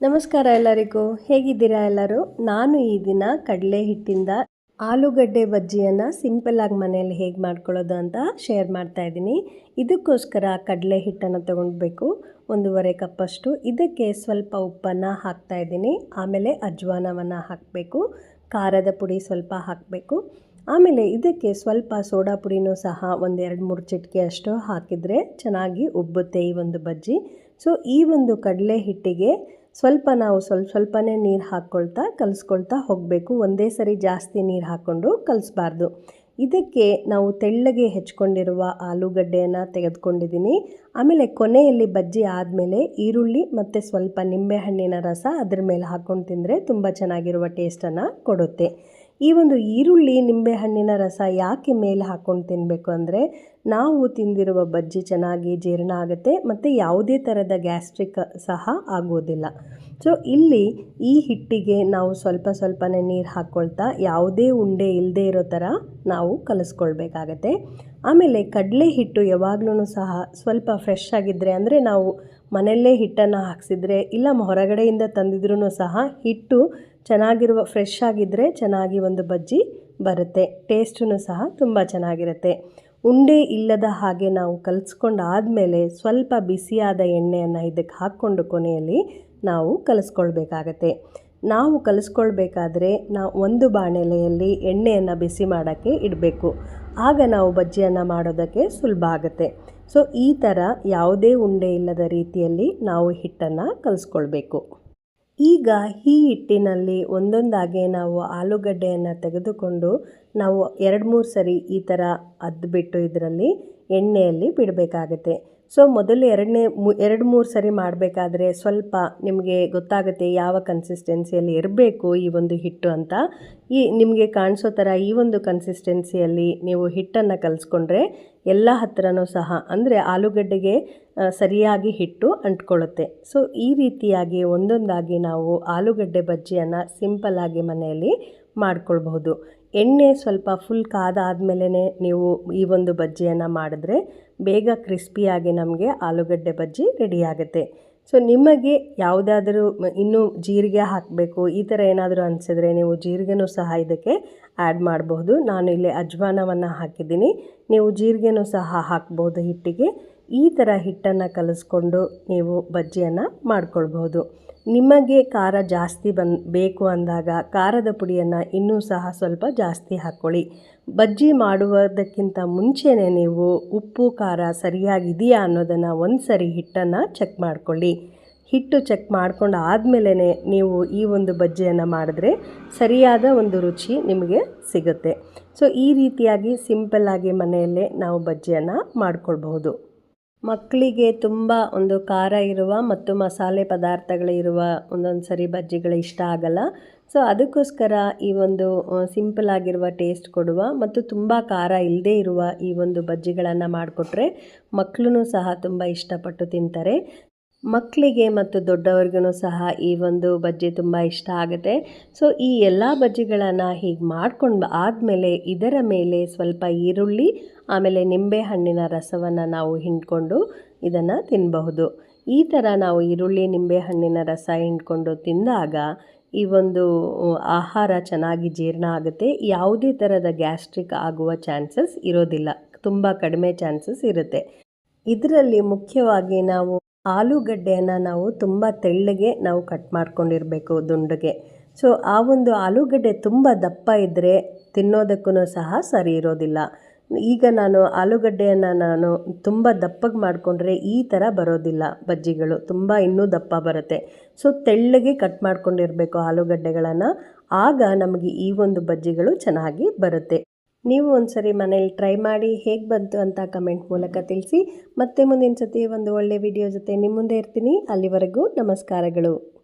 ನಮಸ್ಕಾರ ಎಲ್ಲರಿಗೂ. ಹೇಗಿದ್ದೀರಾ ಎಲ್ಲರೂ? ನಾನು ಈ ದಿನ ಕಡಲೆ ಹಿಟ್ಟಿಂದ ಆಲೂಗಡ್ಡೆ ಬಜ್ಜಿಯನ್ನು ಸಿಂಪಲ್ಲಾಗಿ ಮನೆಯಲ್ಲಿ ಹೇಗೆ ಮಾಡ್ಕೊಳ್ಳೋದು ಅಂತ ಶೇರ್ ಮಾಡ್ತಾ ಇದ್ದೀನಿ. ಇದಕ್ಕೋಸ್ಕರ ಕಡಲೆ ಹಿಟ್ಟನ್ನು ತೊಗೊಳ್ಬೇಕು ಒಂದೂವರೆ ಕಪ್ಪಷ್ಟು. ಇದಕ್ಕೆ ಸ್ವಲ್ಪ ಉಪ್ಪನ್ನು ಹಾಕ್ತಾ ಇದ್ದೀನಿ. ಆಮೇಲೆ ಅಜ್ವಾನವನ್ನು ಹಾಕಬೇಕು. ಖಾರದ ಪುಡಿ ಸ್ವಲ್ಪ ಹಾಕಬೇಕು. ಆಮೇಲೆ ಇದಕ್ಕೆ ಸ್ವಲ್ಪ ಸೋಡಾ ಪುಡಿನೂ ಸಹ ಒಂದು ಎರಡು ಮೂರು ಚಿಟಿಕೆ ಅಷ್ಟು ಹಾಕಿದರೆ ಚೆನ್ನಾಗಿ ಉಬ್ಬುತ್ತೆ ಈ ಒಂದು ಬಜ್ಜಿ. ಸೊ, ಈ ಒಂದು ಕಡಲೆ ಹಿಟ್ಟಿಗೆ ಸ್ವಲ್ಪ ನಾವು ಸ್ವಲ್ಪ ಸ್ವಲ್ಪನೇ ನೀರು ಹಾಕ್ಕೊಳ್ತಾ ಕಲಿಸ್ಕೊಳ್ತಾ ಹೋಗಬೇಕು. ಒಂದೇ ಸರಿ ಜಾಸ್ತಿ ನೀರು ಹಾಕ್ಕೊಂಡು ಕಲಿಸ್ಬಾರ್ದು. ಇದಕ್ಕೆ ನಾವು ತೆಳ್ಳಗೆ ಹೆಚ್ಕೊಂಡಿರುವ ಆಲೂಗಡ್ಡೆಯನ್ನು ತೆಗೆದುಕೊಂಡಿದ್ದೀನಿ ಆಮೇಲೆ ಕೊನೆಯಲ್ಲಿ ಬಜ್ಜಿ ಆದಮೇಲೆ ಈರುಳ್ಳಿ ಮತ್ತು ಸ್ವಲ್ಪ ನಿಂಬೆಹಣ್ಣಿನ ರಸ ಅದ್ರ ಮೇಲೆ ಹಾಕ್ಕೊಂಡು ತಿಂದರೆ ತುಂಬ ಚೆನ್ನಾಗಿರುವ ಟೇಸ್ಟನ್ನು ಕೊಡುತ್ತೆ. ಈ ಒಂದು ಈರುಳ್ಳಿ ನಿಂಬೆಹಣ್ಣಿನ ರಸ ಯಾಕೆ ಮೇಲೆ ಹಾಕ್ಕೊಂಡು ತಿನ್ನಬೇಕು ಅಂದರೆ ನಾವು ತಿಂದಿರುವ ಬಜ್ಜಿ ಚೆನ್ನಾಗಿ ಜೀರ್ಣ ಆಗುತ್ತೆ ಮತ್ತು ಯಾವುದೇ ಥರದ ಗ್ಯಾಸ್ಟ್ರಿಕ್ ಸಹ ಆಗೋದಿಲ್ಲ. ಸೊ ಇಲ್ಲಿ ಈ ಹಿಟ್ಟಿಗೆ ನಾವು ಸ್ವಲ್ಪ ಸ್ವಲ್ಪನೇ ನೀರು ಹಾಕ್ಕೊಳ್ತಾ ಯಾವುದೇ ಉಂಡೆ ಇಲ್ಲದೆ ಇರೋ ಥರ ನಾವು ಕಲಿಸ್ಕೊಳ್ಬೇಕಾಗತ್ತೆ. ಆಮೇಲೆ ಕಡಲೆ ಹಿಟ್ಟು ಯಾವಾಗಲೂ ಸಹ ಸ್ವಲ್ಪ ಫ್ರೆಶ್ ಆಗಿದ್ದರೆ ಅಂದರೆ ನಾವು ಮನೆಯಲ್ಲೇ ಹಿಟ್ಟನ್ನು ಹಾಕ್ಸಿದ್ರೆ ಇಲ್ಲ ಹೊರಗಡೆಯಿಂದ ತಂದಿದ್ರೂ ಸಹ ಹಿಟ್ಟು ಚೆನ್ನಾಗಿರುವ ಫ್ರೆಶ್ ಆಗಿದ್ದರೆ ಚೆನ್ನಾಗಿ ಒಂದು ಬಜ್ಜಿ ಬರುತ್ತೆ. ಟೇಸ್ಟೂ ಸಹ ತುಂಬ ಚೆನ್ನಾಗಿರುತ್ತೆ. ಉಂಡೆ ಇಲ್ಲದ ಹಾಗೆ ನಾವು ಕಲಿಸ್ಕೊಂಡಾದಮೇಲೆ ಸ್ವಲ್ಪ ಬಿಸಿಯಾದ ಎಣ್ಣೆಯನ್ನು ಇದಕ್ಕೆ ಹಾಕ್ಕೊಂಡು ಕೊನೆಯಲ್ಲಿ ನಾವು ಕಲಿಸ್ಕೊಳ್ಬೇಕಾಗತ್ತೆ. ನಾವು ಕಲಿಸ್ಕೊಳ್ಬೇಕಾದ್ರೆ ನಾವು ಒಂದು ಬಾಣಲೆಯಲ್ಲಿ ಎಣ್ಣೆಯನ್ನು ಬಿಸಿ ಮಾಡೋಕ್ಕೆ ಇಡಬೇಕು. ಆಗ ನಾವು ಬಜ್ಜಿಯನ್ನು ಮಾಡೋದಕ್ಕೆ ಸುಲಭ ಆಗುತ್ತೆ. ಸೊ ಈ ಥರ ಯಾವುದೇ ಉಂಡೆ ಇಲ್ಲದ ರೀತಿಯಲ್ಲಿ ನಾವು ಹಿಟ್ಟನ್ನು ಕಲಿಸ್ಕೊಳ್ಬೇಕು. ಈಗ ಈ ಹಿಟ್ಟಿನಲ್ಲಿ ಒಂದೊಂದಾಗೆ ನಾವು ಆಲೂಗಡ್ಡೆಯನ್ನು ತೆಗೆದುಕೊಂಡು ನಾವು ಎರಡು ಮೂರು ಸರಿ ಈ ಥರ ಅದ್ಬಿಟ್ಟು ಇದರಲ್ಲಿ ಎಣ್ಣೆಯಲ್ಲಿ ಬಿಡಬೇಕಾಗತ್ತೆ. ಸೊ ಮೊದಲು ಎರಡನೇ ಎರಡು ಮೂರು ಸರಿ ಮಾಡಬೇಕಾದ್ರೆ ಸ್ವಲ್ಪ ನಿಮಗೆ ಗೊತ್ತಾಗುತ್ತೆ ಯಾವ ಕನ್ಸಿಸ್ಟೆನ್ಸಿಯಲ್ಲಿ ಇರಬೇಕು ಈ ಒಂದು ಹಿಟ್ಟು ಅಂತ. ಈ ನಿಮಗೆ ಕಾಣಿಸೋ ಥರ ಈ ಒಂದು ಕನ್ಸಿಸ್ಟೆನ್ಸಿಯಲ್ಲಿ ನೀವು ಹಿಟ್ಟನ್ನು ಕಲಿಸ್ಕೊಂಡ್ರೆ ಎಲ್ಲ ಹತ್ರನೂ ಸಹ, ಅಂದರೆ ಆಲೂಗಡ್ಡೆಗೆ ಸರಿಯಾಗಿ ಹಿಟ್ಟು ಅಂಟ್ಕೊಳ್ಳುತ್ತೆ. ಸೊ ಈ ರೀತಿಯಾಗಿ ಒಂದೊಂದಾಗಿ ನಾವು ಆಲೂಗಡ್ಡೆ ಬಜ್ಜಿಯನ್ನು ಸಿಂಪಲ್ಲಾಗಿ ಮನೆಯಲ್ಲಿ ಮಾಡ್ಕೊಳ್ಬಹುದು. ಎಣ್ಣೆ ಸ್ವಲ್ಪ ಫುಲ್ ಕಾದಾದಮೇಲೆ ನೀವು ಈ ಒಂದು ಬಜ್ಜಿಯನ್ನು ಮಾಡಿದ್ರೆ ಬೇಗ ಕ್ರಿಸ್ಪಿಯಾಗಿ ನಮಗೆ ಆಲೂಗಡ್ಡೆ ಬಜ್ಜಿ ರೆಡಿಯಾಗುತ್ತೆ ಸೊ ನಿಮಗೆ ಯಾವುದಾದರೂ ಇನ್ನೂ ಜೀರಿಗೆ ಹಾಕಬೇಕು, ಈ ಥರ ಏನಾದರೂ ಅನಿಸಿದ್ರೆ ನೀವು ಜೀರಿಗೆನೂ ಸಹ ಇದಕ್ಕೆ ಆ್ಯಡ್ ಮಾಡಬಹುದು. ನಾನು ಇಲ್ಲಿ ಅಜ್ವಾನವನ್ನು ಹಾಕಿದ್ದೀನಿ. ನೀವು ಜೀರಿಗೆನೂ ಸಹ ಹಾಕ್ಬೋದು ಹಿಟ್ಟಿಗೆ. ಈ ಥರ ಹಿಟ್ಟನ್ನು ಕಲಿಸ್ಕೊಂಡು ನೀವು ಬಜ್ಜಿಯನ್ನು ಮಾಡ್ಕೊಳ್ಬಹುದು. ನಿಮಗೆ ಖಾರ ಜಾಸ್ತಿ ಬಂದು, ಬೇಕು ಅಂದಾಗ ಖಾರದ ಪುಡಿಯನ್ನು ಇನ್ನೂ ಸಹ ಸ್ವಲ್ಪ ಜಾಸ್ತಿ ಹಾಕ್ಕೊಳ್ಳಿ ಬಜ್ಜಿ ಮಾಡುವುದಕ್ಕಿಂತ ಮುಂಚೆನೇ ನೀವು ಉಪ್ಪು, ಖಾರ ಸರಿಯಾಗಿದೆಯಾ ಅನ್ನೋದನ್ನು ಒಂದು ಸರಿ ಹಿಟ್ಟನ್ನು ಚೆಕ್ ಮಾಡಿಕೊಳ್ಳಿ. ಹಿಟ್ಟು ಚೆಕ್ ಮಾಡ್ಕೊಂಡು ಆದಮೇಲೆ ನೀವು ಈ ಒಂದು ಬಜ್ಜಿಯನ್ನು ಮಾಡಿದ್ರೆ ಸರಿಯಾದ ಒಂದು ರುಚಿ ನಿಮಗೆ ಸಿಗುತ್ತೆ. ಸೊ ಈ ರೀತಿಯಾಗಿ ಸಿಂಪಲ್ಲಾಗಿ ಮನೆಯಲ್ಲೇ ನಾವು ಬಜ್ಜಿಯನ್ನು ಮಾಡ್ಕೊಳ್ಬಹುದು. ಮಕ್ಕಳಿಗೆ ತುಂಬ ಒಂದು ಖಾರ ಇರುವ ಮತ್ತು ಮಸಾಲೆ ಪದಾರ್ಥಗಳಿರುವ ಒಂದೊಂದು ಸರಿ ಬಜ್ಜಿಗಳು ಇಷ್ಟ ಆಗಲ್ಲ. ಸೊ ಅದಕ್ಕೋಸ್ಕರ ಈ ಒಂದು ಸಿಂಪಲ್ ಆಗಿರುವ ಟೇಸ್ಟ್ ಕೊಡುವ ಮತ್ತು ತುಂಬ ಖಾರ ಇಲ್ಲದೇ ಇರುವ ಈ ಒಂದು ಬಜ್ಜಿಗಳನ್ನು ಮಾಡಿಕೊಟ್ರೆ ಮಕ್ಕಳು ಸಹ ತುಂಬ ಇಷ್ಟಪಟ್ಟು ತಿಂತಾರೆ. ಮಕ್ಕಳಿಗೆ ಮತ್ತು ದೊಡ್ಡವ್ರಿಗೂ ಸಹ ಈ ಒಂದು ಬಜ್ಜಿ ತುಂಬ ಇಷ್ಟ ಆಗುತ್ತೆ. ಸೊ ಈ ಎಲ್ಲ ಬಜ್ಜಿಗಳನ್ನು ಹೀಗೆ ಮಾಡ್ಕೊಂಡು ಆದಮೇಲೆ ಇದರ ಮೇಲೆ ಸ್ವಲ್ಪ ಈರುಳ್ಳಿ, ಆಮೇಲೆ ನಿಂಬೆ ಹಣ್ಣಿನ ರಸವನ್ನು ನಾವು ಹಿಂಡ್ಕೊಂಡು ಇದನ್ನು ತಿನ್ನಬಹುದು ಈ ಥರ ನಾವು ಈರುಳ್ಳಿ, ನಿಂಬೆ ಹಣ್ಣಿನ ರಸ ಹಿಂಡ್ಕೊಂಡು ತಿಂದಾಗ ಈ ಒಂದು ಆಹಾರ ಚೆನ್ನಾಗಿ ಜೀರ್ಣ ಆಗುತ್ತೆ. ಯಾವುದೇ ಥರದ ಗ್ಯಾಸ್ಟ್ರಿಕ್ ಆಗುವ ಚಾನ್ಸಸ್ ಇರೋದಿಲ್ಲ. ತುಂಬ ಕಡಿಮೆ ಚಾನ್ಸಸ್ ಇರುತ್ತೆ. ಇದರಲ್ಲಿ ಮುಖ್ಯವಾಗಿ ನಾವು ಆಲೂಗಡ್ಡೆಯನ್ನು ನಾವು ತುಂಬ ತೆಳ್ಳಗೆ ನಾವು ಕಟ್ ಮಾಡ್ಕೊಂಡಿರಬೇಕು ದುಂಡಗೆ. ಸೊ ಆ ಒಂದು ಆಲೂಗಡ್ಡೆ ತುಂಬ ದಪ್ಪ ಇದ್ದರೆ ತಿನ್ನೋದಕ್ಕೂ ಸಹ ಸರಿ ಇರೋದಿಲ್ಲ. ಈಗ ನಾನು ಆಲೂಗಡ್ಡೆಯನ್ನು ನಾನು ತುಂಬ ದಪ್ಪಗೆ ಮಾಡಿಕೊಂಡ್ರೆ ಈ ಥರ ಬರೋದಿಲ್ಲ ಬಜ್ಜಿಗಳು. ತುಂಬ ಇನ್ನೂ ದಪ್ಪ ಬರುತ್ತೆ. ಸೊ ತೆಳ್ಳಗೆ ಕಟ್ ಮಾಡ್ಕೊಂಡಿರಬೇಕು ಆಲೂಗಡ್ಡೆಗಳನ್ನು. ಆಗ ನಮಗೆ ಈ ಒಂದು ಬಜ್ಜಿಗಳು ಚೆನ್ನಾಗಿ ಬರುತ್ತೆ. ನೀವು ಒಂದು ಸರಿ ಮನೇಲಿ ಟ್ರೈ ಮಾಡಿ ಹೇಗೆ ಬಂತು ಅಂತ ಕಮೆಂಟ್ ಮೂಲಕ ತಿಳಿಸಿ. ಮತ್ತೆ ಮುಂದಿನ ಸತಿ ಒಂದು ಒಳ್ಳೆಯ ವಿಡಿಯೋ ಜೊತೆ ನಿಮ್ಮ ಮುಂದೆ ಇರ್ತೀನಿ. ಅಲ್ಲಿವರೆಗೂ ನಮಸ್ಕಾರಗಳು.